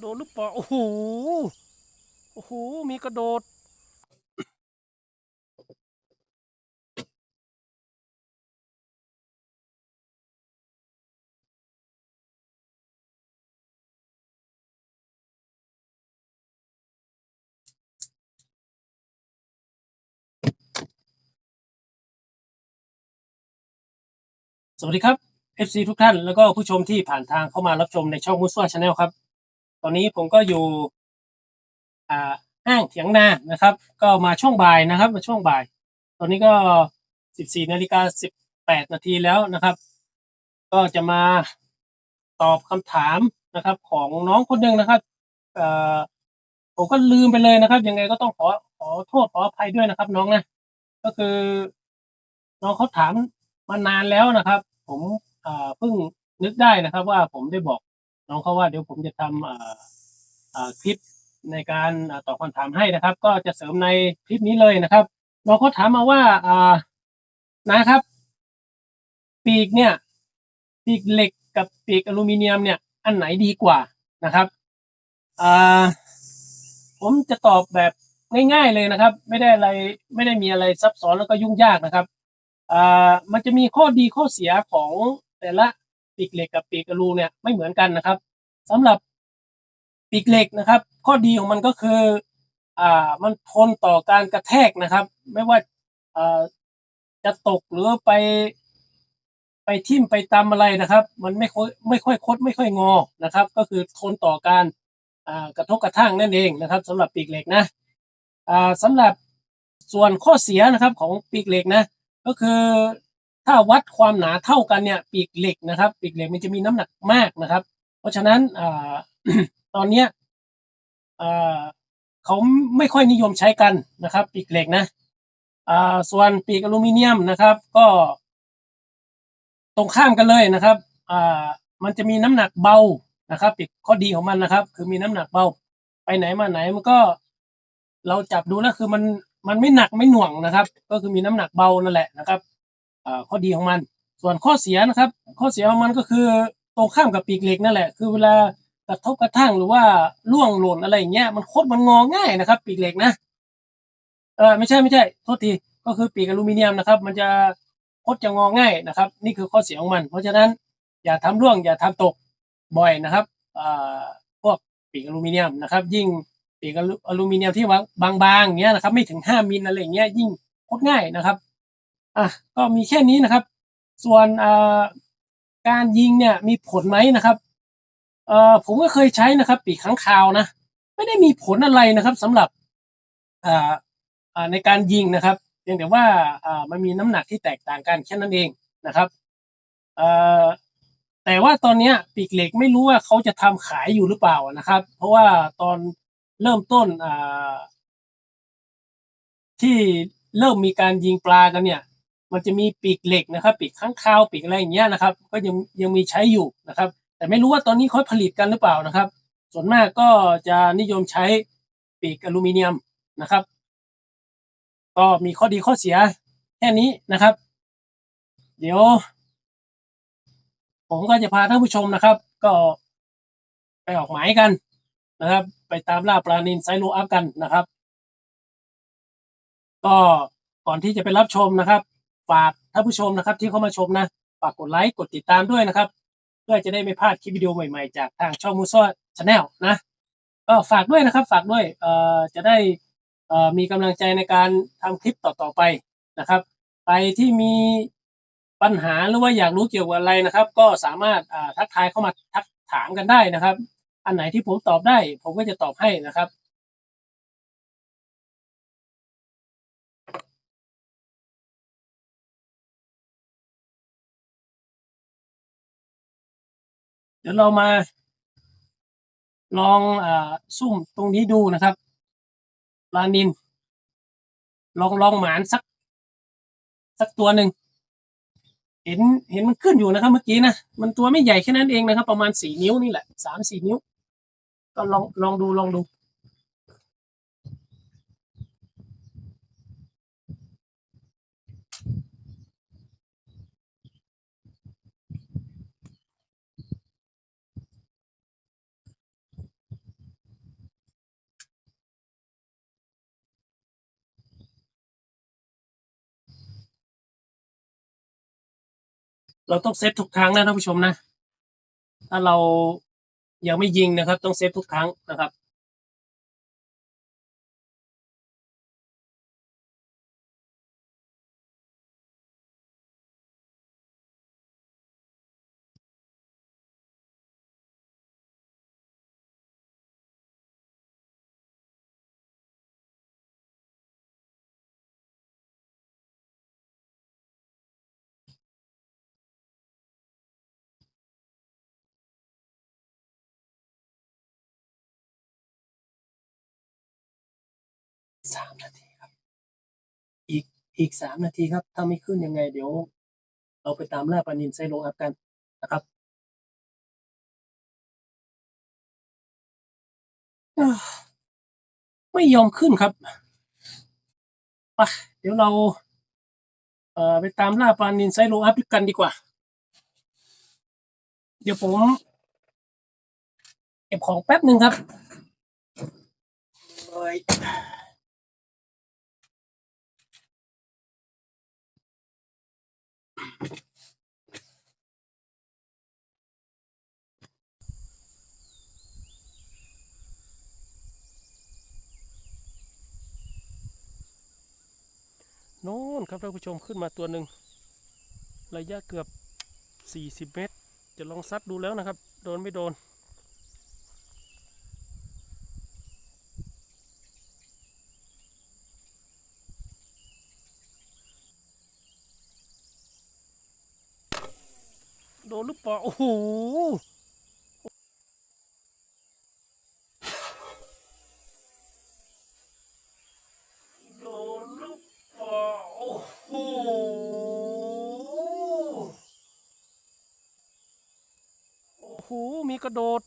โดนหรือเปล่าโอ้โหโอ้โหมีกระโดด สวัสดีครับ FC ทุกท่าน แล้วก็ผู้ชมที่ผ่านทางเข้ามารับชมในช่องมุสวาชาแนลครับ ตอนนี้ผมก็อยู่อ่าห้างเถียงนานะครับ ก็มาช่วงบ่ายนะครับ มาช่วงบ่าย ตอนนี้ก็14นาฬิกา18นาทีแล้วนะครับ ก็จะมาตอบคำถามนะครับ ของน้องคนหนึ่งนะครับเอ่อผมก็ลืมไปเลยนะครับ ยังไงก็ต้องขอขอโทษขออภัยด้วยนะครับ น้องนะก็คือ น้องเขาถามมานานแล้วนะครับ ผมอ่าเพิ่งนึกได้นะครับ ว่าผมได้บอก น้องเขาว่าเดี๋ยวผมจะทำอ่าคลิปในการอตอบคำถามให้นะครับ ก็จะเสริมในคลิปนี้เลยนะครับน้องเขาถามมาว่าอานะครับ ปีกเนี่ย ปีกเหล็กกับปีกอลูมิเนียมเนี่ย อันไหนดีกว่านะครับอผมจะตอบแบบง่ายๆเลยนะครับ ไม่ได้อะไรไม่ได้มีอะไรซับซ้อนแล้วก็ยุ่งยากนะครับอมันจะมีข้อดีข้อเสียของแต่ละ ปีกเหล็กกับปีกอลูเนี่ยไม่เหมือนกันนะครับสำหรับปีกเหล็กนะครับ ข้อดีของมันก็คืออ่ามันทนต่อการกระแทกนะครับ ไม่ว่าอ่าจะตกหรือไปไปทิ่มไปตำอะไรนะครับ มันไม่ค่อยไม่ค่อยคดไม่ค่อยงอนะครับ ก็คือทนต่อการอ่ากระทบกระทั่งนั่นเองนะครับสำหรับปีกเหล็กนะอ่าสำหรับส่วนข้อเสียนะครับของปีกเหล็กนะ ก็คือ ถ้าวัดความหนาเท่ากันเนี่ยปีกเหล็กนะครับปีกเหล็กมันจะมีน้ำหนักมากนะครับ เพราะฉะนั้นอตอนเนี้ยเขาไม่ค่อยนิยมใช้กันนะครับ ปีกเหล็กนะส่วนปีกอลูมิเนียมนะครับ ก็ตรงข้ามกันเลยนะครับมันจะมีน้ำหนักเบานะครับปีกข้อดีของมันนะครับ คือมีน้ำหนักเบา ไปไหนมาไหนมันก็เราจับดูแล้วคือมันมันไม่หนักไม่หน่วงนะครับ ก็คือมีน้ำหนักเบานั่นแหละนะครับ ข้อดีของมัน ส่วนข้อเสียนะครับ ข้อเสียของมันก็คือตรงข้ามกับปีกเหล็กนั่นแหละ คือเวลากระทบกระทั่งหรือว่าล่วงหล่นอะไรอย่างเงี้ยมันโคตรมันงอง่ายนะครับ ปีกเหล็กนะเออไม่ใช่ไม่ใช่โทษทีก็คือปีกอลูมิเนียมนะครับ มันจะโคตรจะงอง่ายนะครับ นี่คือข้อเสียของมัน เพราะฉะนั้นอย่าทำร่วงอย่าทำตกบ่อยนะครับอ่าพวกปีกอลูมิเนียมนะครับ ยิ่งปีกอลูมิเนียมที่ว่าบางๆอย่างเงี้ยนะครับ ไม่ถึงห้ามิลอะไรเงี้ยยิ่งโคตรง่ายนะครับ อะก็มีแค่นี้นะครับ ส่วนอ่าการยิงเนี่ยมีผลไหมนะครับเอ่อผมก็เคยใช้นะครับ ปีกข้างคาวนะ ไม่ได้มีผลอะไรนะครับสำหรับอ่าอ่าในการยิงนะครับเพียงแต่ว่าอ่ามันมีน้ำหนักที่แตกต่างกันแค่นั้นเองนะครับเอ่อแต่ว่าตอนเนี้ยปีกเหล็กไม่รู้ว่าเขาจะทำขายอยู่หรือเปล่านะครับ เพราะว่าตอนเริ่มต้นอ่าที่เริ่มมีการยิงปลากันเนี่ย มันจะมีปีกเหล็กนะครับ ปีกข้างคาวปีกอะไรอย่างเงี้ยนะครับ ก็ยังยังมีใช้อยู่นะครับ แต่ไม่รู้ว่าตอนนี้เขาผลิตกันหรือเปล่านะครับ ส่วนมากก็จะนิยมใช้ปีกอลูมิเนียมนะครับ ก็มีข้อดีข้อเสียแค่นี้นะครับ เดี๋ยว ผมก็จะพาท่านผู้ชมนะครับ ก็ไปออกหมายกันนะครับ ไปตามล่าปลานินไซโลอัพกันนะครับ ก็ก่อนที่จะไปรับชมนะครับ ฝากท่านผู้ชมนะครับ ที่เข้ามาชมนะฝากกดไลค์กดติดตามด้วยนะครับ เพื่อจะได้ไม่พลาดคลิปวิดีโอใหม่ๆ จากทางช่องมูซ่าชาแนลนะก็ฝากด้วยนะครับ ฝากด้วยเอ่อจะได้เอ่อมีกำลังใจในการทำคลิปต่อๆไปนะครับ ใครที่มีปัญหาหรือว่าอยากรู้เกี่ยวกับอะไรนะครับ ก็สามารถอ่าทักทายเข้ามาทักถามกันได้นะครับ อันไหนที่ผมตอบได้ ผมก็จะตอบให้นะครับ เดี๋ยวเรามา ลองอ่าซุ่มตรงนี้ดูนะครับปลานิน ลองลองหมานสัก สักตัวหนึ่งเห็นเห็นมันขึ้นอยู่นะครับ เมื่อกี้นะมันตัวไม่ใหญ่แค่นั้นเองนะครับ ประมาณสี่นิ้วนี่แหละสามสี่นิ้ว ก็ลองลองดูลองดู เราต้องเซฟทุกครั้งนะท่านผู้ชมนะ ถ้าเรายังไม่ยิงนะครับ ต้องเซฟทุกครั้งนะครับ สามนาทีครับ อีกอีกสามนาทีครับ ถ้าไม่ขึ้นยังไง เดี๋ยว เราไปตามล่าปานินไซโลอัพกันนะครับไม่ยอมขึ้นครับไปเดี๋ยวเราเอ่อไปตามล่าปานินไซโลอัพกันดีกว่า เดี๋ยวผมเก็บของแป๊บหนึ่งครับเโน่นครับท่านผู้ชมขึ้นมาตัวหนึ่งระยะเกือบ 40 เมตร จะลองซัดดูแล้วนะครับ โดนไม่โดน หรือเปล่าโอ้โหลืมป่ะโอ้โหโอ้โหมีกระโดด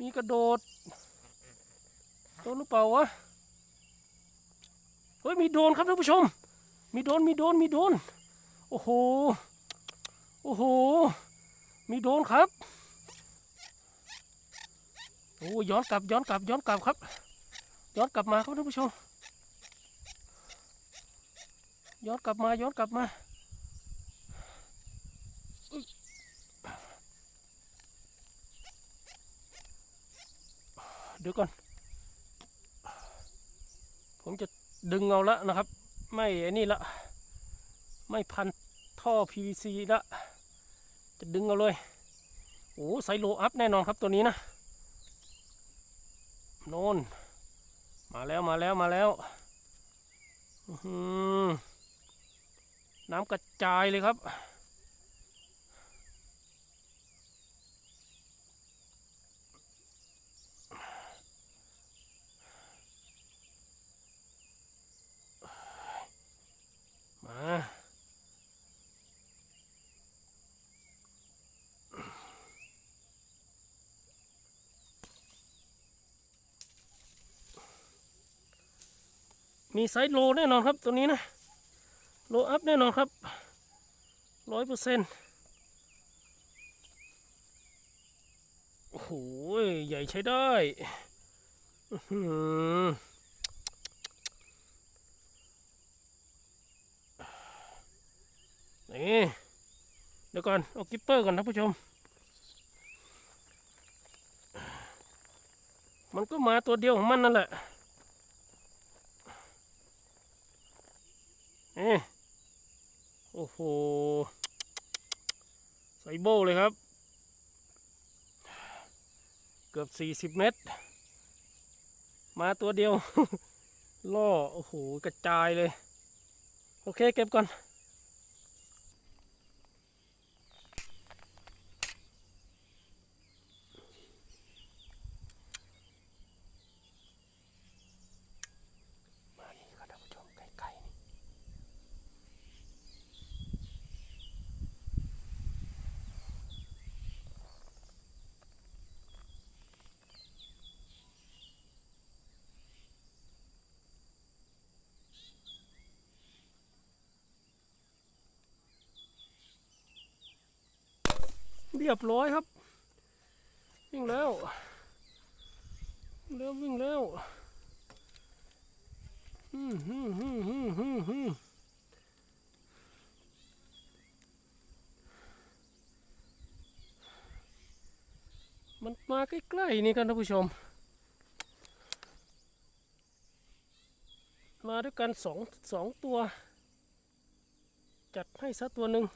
มีกระโดดโดนหรือเปล่าวะ เฮ้ย มีโดนครับท่านผู้ชม มีโดน มีโดน มีโดน โอ้โห โอ้โห มีโดนครับ โอ้ย้อนกลับย้อนกลับย้อนกลับครับ ย้อนกลับมาครับท่านผู้ชม ย้อนกลับมาย้อนกลับมาเดี๋ยวก่อน ผมจะดึงเอาละนะครับ ไม่ไอ้นี่ละ ไม่พันท่อ PVC ละ จะดึงเอาเลยโอ้ไซโลอัพแน่นอนครับตัวนี้นะโน่นมาแล้วมาแล้วมาแล้วน้ำกระจายเลยครับมา มีไซส์โลแน่นอนครับตัวนี้นะ โลอัพแน่นอนครับร้อยเปอร์เซ็นต์โอ้โห ใหญ่ใช้ได้นี่เดี๋ยวก่อน เอากิปเปอร์ก่อนนะผู้ชม มันก็มาตัวเดียวของมันนั่นแหละ เอ๊ะ โอ้โหใส่โบเลยครับ เกือบสี่สิบเมตร มาตัวเดียว ล่อ โอ้โห กระจายเลย โอเค เก็บก่อน เรียบร้อยครับ วิ่งแล้วเริ่มวิ่งแล้วฮึมฮึมฮึมฮึมฮึมมันมาใกล้ๆนี่กันท่านผู้ชม มาด้วยกันสองสองตัว จัดให้ซะตัวหนึ่ง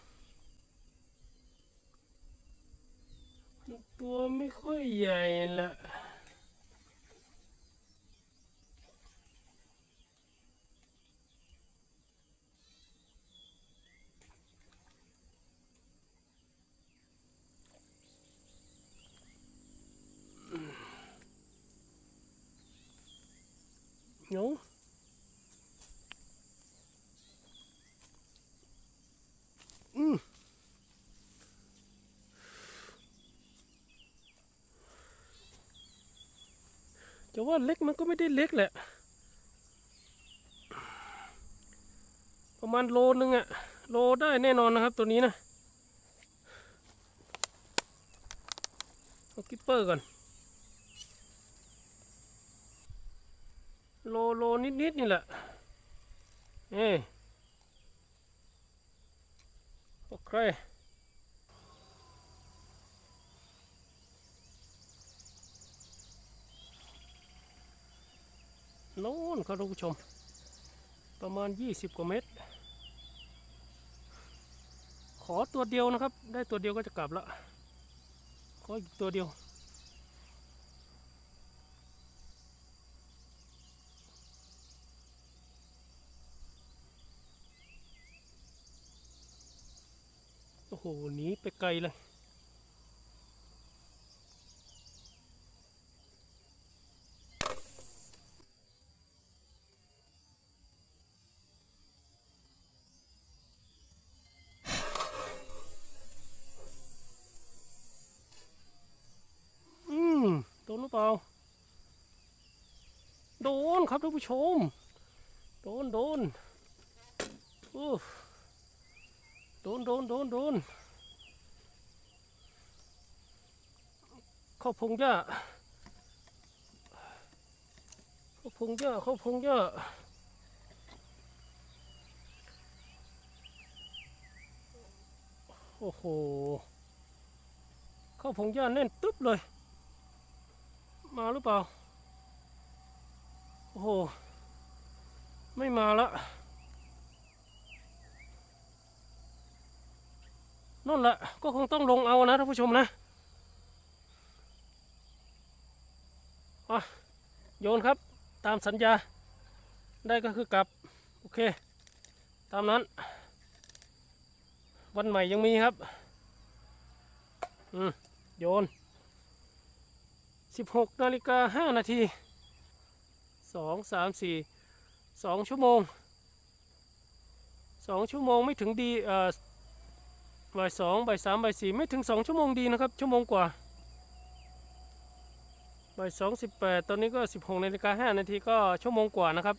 ตัวไม่ค่อยใหญ่ละหนูอืม จะว่าเล็กมันก็ไม่ได้เล็กแหละ ประมาณโลนึงอะโลได้แน่นอนนะครับตัวนี้นะเอากิปเปอร์ก่อน โลโลนิดๆนี่แหละเอ้โอเค โน่นครับท่านผู้ชม ประมาณ 20 กว่าเมตร ขอตัวเดียวนะครับ ได้ตัวเดียวก็จะกลับละขออีกตัวเดียว โอ้โหหนีไปไกลเลย อืมโดนหรือเปล่า โดนครับ ท่านผู้ชม โดนโดนโอ้โดนโดนโดนโดนเข้าพงหญ้าเข้าพงหญ้าเข้าพงหญ้าโอ้โหเข้าพงหญ้าแน่นตึ๊บเลย มาหรือเปล่า โอ้โห ไม่มาละนั่นแหละก็คงต้องลงเอานะท่านผู้ชมนะอะโยนครับตามสัญญาได้ก็คือกลับ โอเค ตามนั้น วันใหม่ยังมีครับ อืม โยน 16นาฬิกา5นาที 2 3 4 2ชั่วโมง2ชั่วโมงไม่ถึงดีเอ่อบ่ายสองบ่ายสามบ่ายสี่ไม่ถึง2ชั่วโมงดีนะครับ ชั่วโมงกว่าบ่ายสองสิบแปดตอนนี้ก็16นาฬิกา5นาทีก็ชั่วโมงกว่านะครับ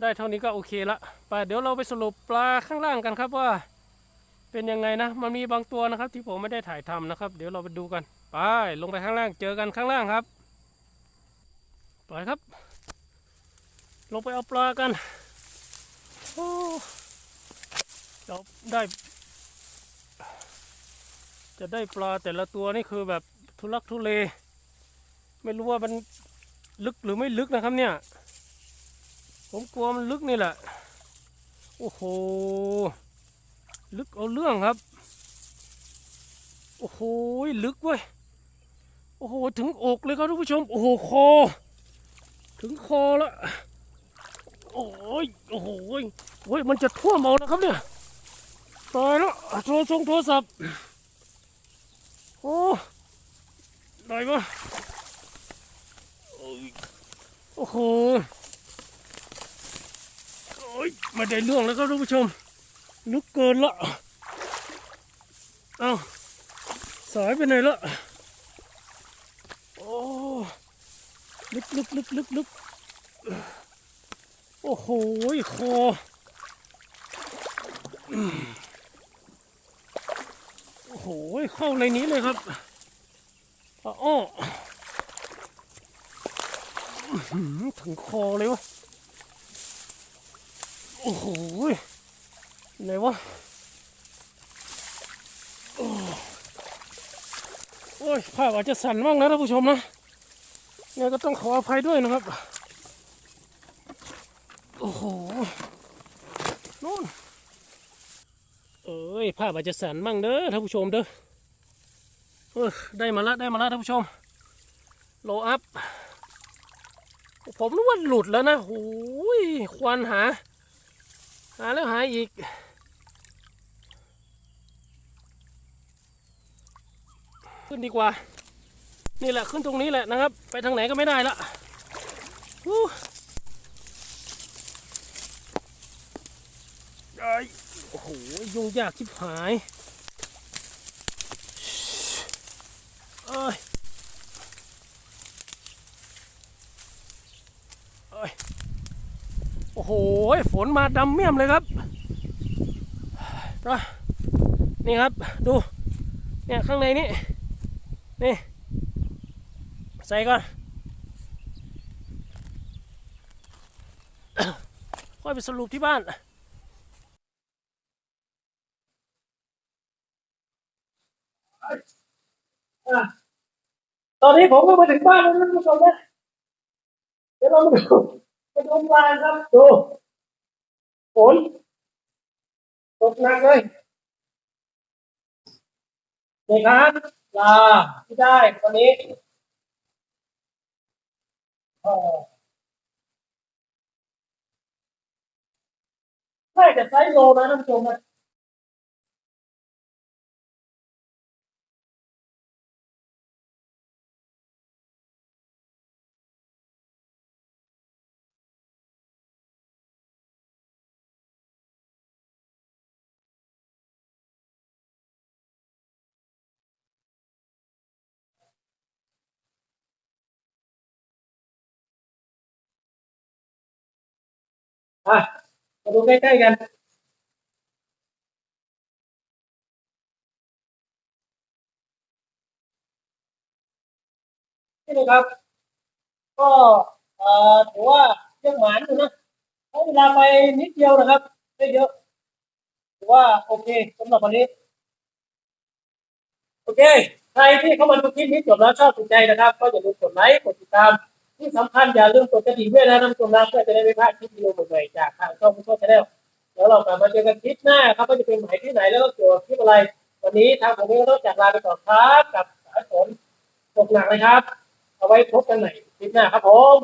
ได้เท่านี้ก็โอเคละไปเดี๋ยวเราไปสรุปปลาข้างล่างกันครับว่า เป็นยังไงนะ มันมีบางตัวนะครับ ที่ผมไม่ได้ถ่ายทำนะครับ เดี๋ยวเราไปดูกันไปลงไปข้างล่างเจอกันข้างล่างครับ ไปครับ ลงไปเอาปลากันโอ้เราได้ จะได้ปลาแต่ละตัวนี่คือแบบทุลักทุเล ไม่รู้ว่ามันลึกหรือไม่ลึกนะครับเนี่ย ผมกลัวมันลึกนี่แหละ โอ้โห ลึกเอาเรื่องครับ โอ้โห ลึกเว้ย โอ้โห ถึงอกเลยครับทุกผู้ชม โอ้โห คอ ถึงคอแล้ว โอ้ย โอ้โหโอ้ย มันจะท่วมเอาแล้วครับเนี่ย ตายแล้ว โทรศัพท์โทรศัพท์ โอ้ได้ปะโอ้โห โอ้ยไมาได้เรื่องแล้วครับทุกผู้ชมลึกเกินละ เอาสายไปไหนละ โอ้ ลึกลึกลึกลึกลึกโอ้โหคอโอ้โหเข้าในนี้เลยครับอ้ออ้ออื้อหือถึงคอเลยวะ โอ้โหไหนวะโอ้โโอ้ยภาพอาจจะสั่นบ้างนะท่านผู้ชมนะ เนี่ยก็ต้องขออภัยด้วยนะครับ โอ้โหนู่นเอ้ยภาพอาจจะสั่นบ้างเด้อท่านผู้ชมเด้อเออได้มาแล้วได้มาแล้วท่านผู้ชม โลอัพ ผมนึกว่าหลุดแล้วนะโอ้ยควันหา หาแล้วหาอีก ขึ้นดีกว่า นี่แหละขึ้นตรงนี้แหละนะครับ ไปทางไหนก็ไม่ได้ละฮู้ไอ้ยโอ้โหยุ่งยากชิบหายเอ้ยเอ้ยโอ้โห ฝนมาดำเมี่ยมเลยครับนี่ครับ ดู เนี่ย ข้างในนี่นี่ ใส่ก่อนค่อยไปสรุปที่บ้านตอนนี้ผมก็มาถึงบ้านแล้วนะทุกคนนะเดี๋ยวเรามาดูไปดูบ้านครับดูฝนตกหนักเลยนี่ครับลาที่ได้วันนี้ เออใช่แต่ไซส์โลนะท่านผู้ชมนะ อะมาดูใกล้ๆกันนี่นะครับ ก็เอ่อถือว่ายังหมานอยู่นะใช้เวลาไปนิดเดียวนะครับไม่เยอะถือว่าโอเคสำหรับวันนี้ โอเค ใครที่เข้ามาดูคลิปนี้จบแล้วชอบถูกใจนะครับ ก็อย่าลืมกดไลค์กดติดตาม ที่สำคัญอย่าลืมกดกระดิ่งด้วยนะน้ำชมนะเพื่อจะได้ไม่พลาดคลิปวิดีโอใหม่ๆจากทางช่องมุชชาแนลแล้วเรากลับมาเจอกันคลิปหน้าครับว่าจะเป็นหมายที่ไหนแล้วก็เกี่ยวกับคลิปอะไร วันนี้ทางผมเองก็ต้องจากลาไปก่อนครับกับสายฝนตกหนักเลยครับ เอาไว้พบกันใหม่คลิปหน้าครับผม